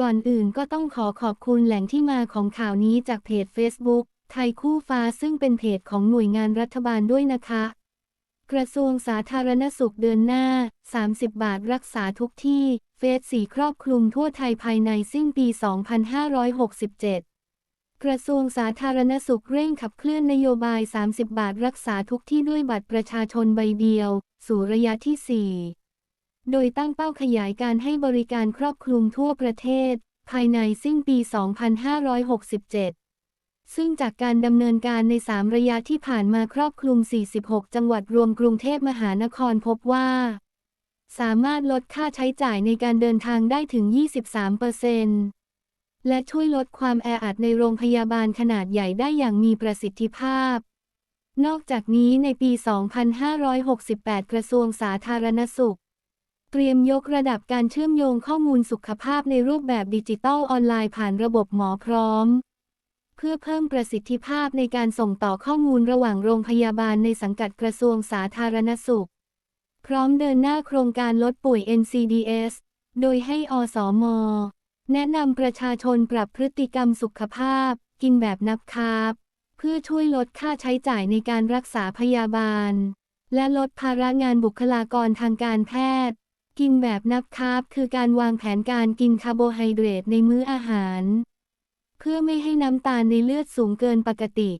ก่อนอื่นก็ต้องขอขอบคุณแหล่งที่มาของข่าวนี้จากเพจ Facebook ไทยคู่ฟ้าซึ่งเป็นเพจของหน่วยงานรัฐบาลด้วยนะคะ กระทรวงสาธารณสุขเดือนหน้า 30 บาทรักษาทุกที่ เฟสสีครอบคลุมทั่วไทยภายในสิ้นปี 2567กระทรวงสาธารณสุขเร่งขับเคลื่อนนโยบาย 30 บาทรักษาทุกที่ด้วยบัตรประชาชนใบเดียว สู่ระยะที่ 4 โดยตั้งเป้าขยายการให้บริการครอบคลุมทั่วประเทศ ภายในสิ้นปี 2567 ซึ่งจากการดำเนินการใน 3 ระยะที่ผ่านมาครอบคลุม 46 จังหวัดรวมกรุงเทพมหานครพบว่า สามารถลดค่าใช้จ่ายในการเดินทางได้ถึง 23%และช่วยลดความแออัดในโรงพยาบาลขนาดใหญ่ได้อย่างมีประสิทธิภาพ นอกจากนี้ในปี 2568 กระทรวงสาธารณสุข เตรียมยกระดับการเชื่อมโยงข้อมูลสุขภาพในรูปแบบดิจิตอลออนไลน์ผ่านระบบหมอพร้อม เพื่อเพิ่มประสิทธิภาพในการส่งต่อข้อมูลระหว่างโรงพยาบาลในสังกัดกระทรวงสาธารณสุข พร้อมเดินหน้าโครงการลดป่วย NCDS โดยให้อสมอแนะนำประชาชนปรับพฤติกรรมสุขภาพ กินแบบนับคาบเพื่อช่วยลดค่าใช้จ่ายในการรักษาพยาบาล และลดภาระงานบุคลากรทางการแพทย์ กินแบบนับคาร์บคือการวางแผนการกินคาร์โบไฮเดรตในมื้ออาหาร เพื่อไม่ให้น้ำตาลในเลือดสูงเกินปกติ